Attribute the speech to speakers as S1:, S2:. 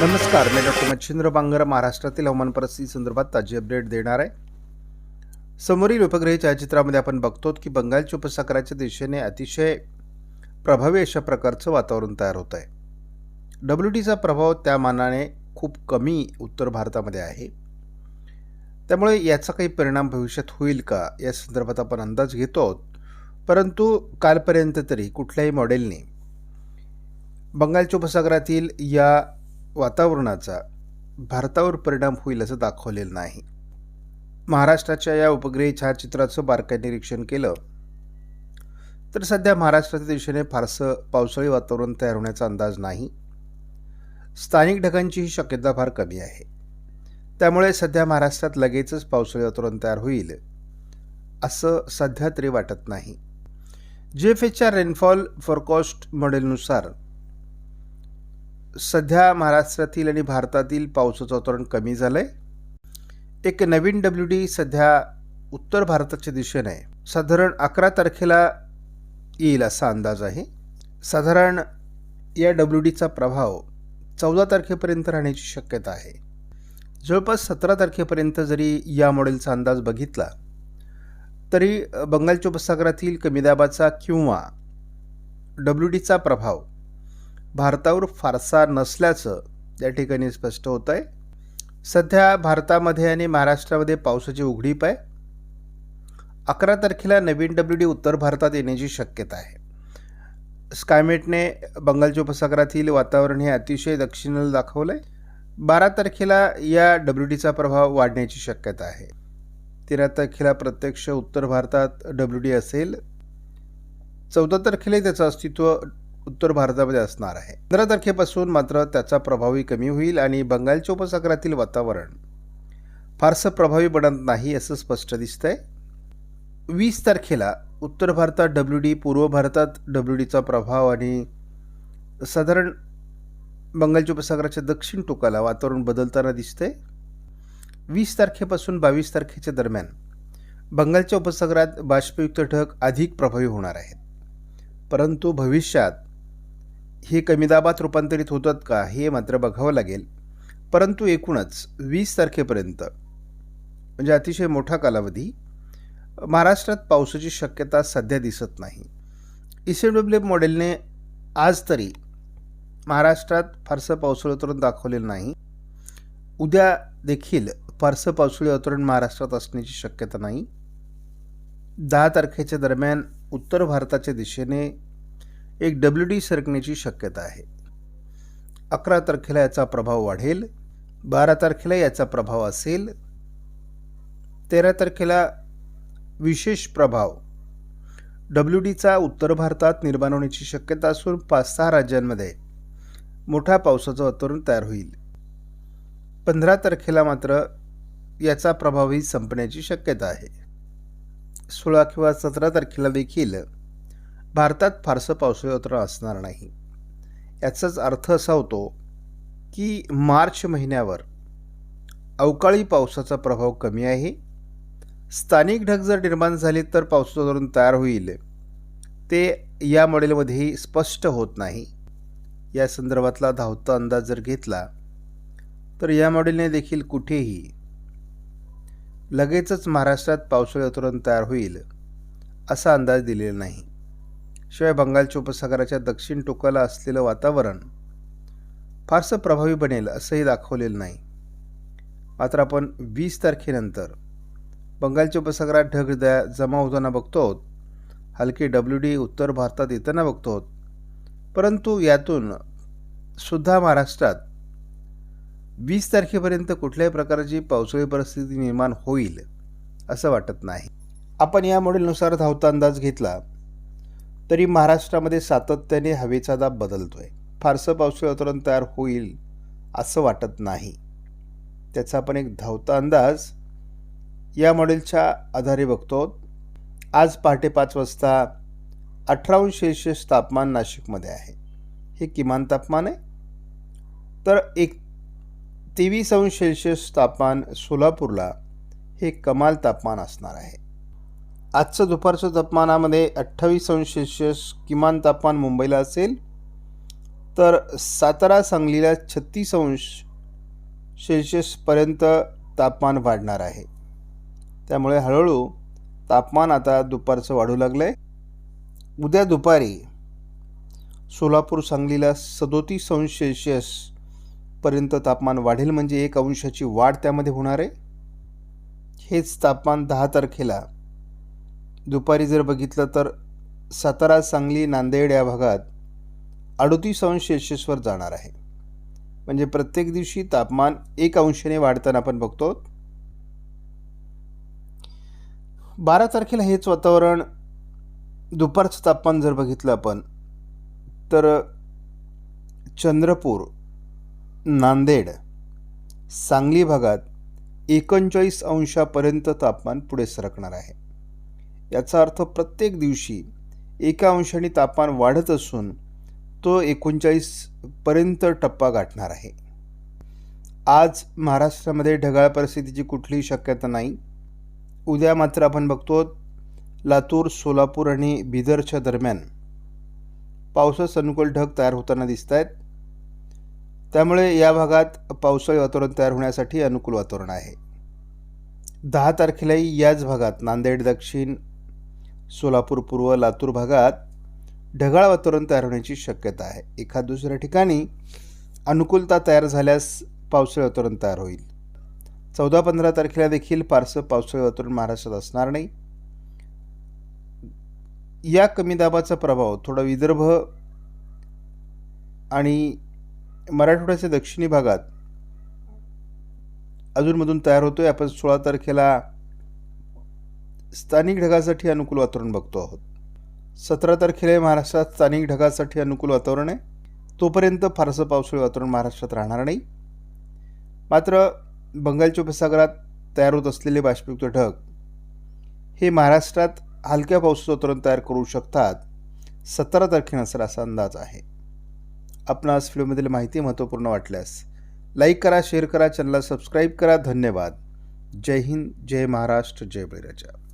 S1: नमस्कार मी डॉक्टर मच्छिंद्र बांगर महाराष्ट्रातील हवामान परिस्थिती संदर्भात ताजी अपडेट देणार आहे. समोरील उपग्रही छायाचित्रामध्ये आपण बघतो की बंगालच्या उपसागराच्या दिशेने अतिशय प्रभावी अशा प्रकारचं वातावरण तयार होत आहे. डब्ल्यू टीचा प्रभाव त्या मानाने खूप कमी उत्तर भारतामध्ये आहे. त्यामुळे याचा काही परिणाम भविष्यात होईल का या संदर्भात आपण अंदाज घेतो आहोत. परंतु कालपर्यंत तरी कुठल्याही मॉडेलने बंगालच्या उपसागरातील या वातावरणाचा भारतावर परिणाम होईल असं दाखवलेलं नाही. महाराष्ट्राच्या या उपग्रही छायाचित्राचं बारकाई निरीक्षण केलं तर सध्या महाराष्ट्राच्या दिशेने फारसं पावसाळी वातावरण तयार होण्याचा अंदाज नाही. स्थानिक ढगांची ही शक्यता फार कमी आहे. त्यामुळे सध्या महाराष्ट्रात लगेचच पावसाळी वातावरण तयार होईल असं सध्या तरी वाटत नाही. जी एफ एचच्या रेनफॉल फॉरकॉस्ट मॉडेलनुसार सध्या महाराष्ट्रातील आणि भारतातील पावसाचं वातावरण कमी झालं आहे एक नवीन डब्ल्यू डी सध्या उत्तर भारताच्या दिशेने आहे. साधारण अकरा तारखेला येईल असा अंदाज आहे. साधारण या डब्ल्यू डीचा प्रभाव चौदा तारखेपर्यंत राहण्याची शक्यता आहे. जवळपास सतरा तारखेपर्यंत जरी या मॉडेलचा अंदाज बघितला तरी बंगालच्या उपसागरातील कमी दाबाचा किंवा डब्ल्यू डीचा प्रभाव भारतावर फारसा नसल्याचं या ठिकाणी स्पष्ट होत आहे सध्या भारतामध्ये आणि महाराष्ट्रामध्ये पावसाची उघडीप आहे. अकरा तारखेला नवीन डब्ल्यू डी उत्तर भारतात येण्याची शक्यता आहे. स्कायमेटने बंगालच्या उपसागरातील वातावरण हे अतिशय दक्षिणेला दाखवलं आहे बारा तारखेला या डब्ल्यू डीचा प्रभाव वाढण्याची शक्यता आहे. तेरा तारखेला प्रत्यक्ष उत्तर भारतात डब्ल्यू डी असेल. चौदा तारखेला त्याचं अस्तित्व उत्तर भारतामध्ये असणार आहे. पंधरा तारखेपासून मात्र त्याचा प्रभावही कमी होईल आणि बंगालच्या उपसागरातील वातावरण फारसं प्रभावी बनत नाही असं स्पष्ट दिसतंय. वीस तारखेला उत्तर भारतात डब्ल्यू डी पूर्व भारतात डब्ल्यू डीचा प्रभाव आणि साधारण बंगालच्या उपसागराच्या दक्षिण टोकाला वातावरण बदलताना दिसतंय. वीस तारखेपासून बावीस तारखेच्या दरम्यान बंगालच्या उपसागरात बाष्पयुक्त ढग अधिक प्रभावी होणार आहेत. परंतु भविष्यात हे कमी दाबात रूपांतरित होतात का हे मात्र बघावं लागेल. परंतु एकूणच वीस तारखेपर्यंत म्हणजे अतिशय मोठा कालावधी महाराष्ट्रात पावसाची शक्यता सध्या दिसत नाही. इसे डब्ल्यू मॉडेलने आज तरी महाराष्ट्रात फारसं पावसाळी वातावरण दाखवलेलं नाही. उद्या देखील फारसं पावसाळी वातावरण महाराष्ट्रात असण्याची शक्यता नाही. दहा तारखेच्या दरम्यान उत्तर भारताच्या दिशेने एक डब्ल्यू डी सरकण्याची शक्यता आहे. अकरा तारखेला याचा प्रभाव वाढेल बारा तारखेला याचा प्रभाव असेल तेरा तारखेला विशेष प्रभाव. डब्ल्यू डीचा उत्तर भारतात निर्माण होण्याची शक्यता असून पाच सहा राज्यांमध्ये मोठ्या पावसाचं वातावरण तयार होईल. पंधरा तारखेला मात्र याचा प्रभावही संपण्याची शक्यता आहे. सोळा किंवा सतरा तारखेला देखील भारतात फारसं पावसाळी असणार नाही. याचाच अर्थ असा होतो की मार्च महिन्यावर अवकाळी पावसाचा प्रभाव कमी आहे. स्थानिक ढग जर निर्माण झाले तर पावसाचं धोरण तयार होईल. ते या मॉडेलमध्येही स्पष्ट होत नाही. या संदर्भातला धावता अंदाज जर घेतला तर या मॉडेलने देखील कुठेही लगेचच महाराष्ट्रात पावसाळी वातावरण तयार होईल असा अंदाज दिलेला नाही. शिवाय बंगालच्या उपसागराच्या दक्षिण टोकाला असलेलं वातावरण फारसं प्रभावी बनेल असंही दाखवलेलं नाही. मात्र आपण वीस तारखेनंतर बंगालच्या उपसागरात ढग द्या जमा होताना बघतो आहोत. हलके डब्ल्यू डी उत्तर भारतात येताना बघतो आहोत. परंतु यातून सुद्धा महाराष्ट्रात वीस तारखेपर्यंत कुठल्याही प्रकारची पावसाळी परिस्थिती निर्माण होईल असं वाटत नाही. आपण या मॉडेलनुसार धावता अंदाज घेतला. तरी महाराष्ट्रामध्ये सातत्याने हवेचा दाब बदलतो आहे फारसं पावसाळी वातावरण तयार होईल असं वाटत नाही. त्याचा आपण एक धावता अंदाज या मॉडेलच्या आधारे बघतो. आज पहाटे पाच वाजता अठरा अंश सेल्सिअस तापमान नाशिकमध्ये आहे. हे किमान तापमान आहे? तर एक तेवीस अंश सेल्सिअस तापमान सोलापूरला हे कमाल तापमान असणार आहे. आजचं दुपारचं तापमानामध्ये अठ्ठावीस अंश सेल्शियस किमान तापमान मुंबईला असेल. तर सातारा सांगलीला छत्तीस अंश सेल्शियसपर्यंत तापमान वाढणार आहे. त्यामुळे हळूहळू तापमान आता दुपारचं वाढू लागलं आहे उद्या दुपारी सोलापूर सांगलीला सदोतीस अंश सेल्शियसपर्यंत तापमान वाढेल म्हणजे एक अंशाची वाढ त्यामध्ये होणार आहे. हेच तापमान दहा तारखेला दुपारी जर बघितलं तर सातारा सांगली नांदेड या भागात अडोतीस अंश सेल्शियसवर जाणार आहे. म्हणजे प्रत्येक दिवशी तापमान एक अंशाने वाढताना आपण बघतो. बारा तारखेला हेच वातावरण दुपारचं तापमान जर बघितलं आपण तर चंद्रपूर नांदेड सांगली भागात एकोणचाळीस अंशापर्यंत तापमान पुढे सरकणार आहे. याचा अर्थ प्रत्येक दिवशी एका अंशाने तापमान वाढत असून तो एकोणचाळीसपर्यंत टप्पा गाठणार आहे. आज महाराष्ट्रामध्ये ढगाळ परिस्थितीची कुठलीही शक्यता नाही. उद्या मात्र आपण बघतो लातूर सोलापूर आणि बिदरच्या दरम्यान पावसास अनुकूल ढग तयार होताना दिसत आहेत त्यामुळे या भागात पावसाळी वातावरण तयार होण्यासाठी अनुकूल वातावरण आहे. दहा तारखेलाही याच भागात नांदेड दक्षिण सोलापूर पूर्व लातूर भागात ढगाळ वातावरण तयार होण्याची शक्यता आहे. एखाद दुसऱ्या ठिकाणी अनुकूलता तयार झाल्यास पावसाळी वातावरण तयार होईल. चौदा पंधरा तारखेला देखील फारसं पावसाळी वातावरण महाराष्ट्रात असणार नाही. या कमी दाबाचा प्रभाव थोडा विदर्भ आणि मराठवाड्याच्या दक्षिणी भागात अजूनमधून तयार होतोय. आपण सोळा तारखेला स्थानिक ढगासाठी अनुकूल वातावरण बघतो आहोत. सतरा तारखेला महाराष्ट्रात स्थानिक ढगासाठी अनुकूल वातावरण आहे. तोपर्यंत फारसं पावसाळी वातावरण महाराष्ट्रात राहणार नाही. मात्र बंगालच्या उपसागरात तयार होत असलेले बाष्पयुक्त ढग हे महाराष्ट्रात हलक्या पावसाचं वातावरण तयार करू शकतात सतरा तारखेनंतर असा अंदाज आहे. आपणास व्हिडिओमधील माहिती महत्त्वपूर्ण वाटल्यास लाईक करा शेअर करा चॅनलला सबस्क्राईब करा. धन्यवाद. जय हिंद जय महाराष्ट्र जय बळीराजा.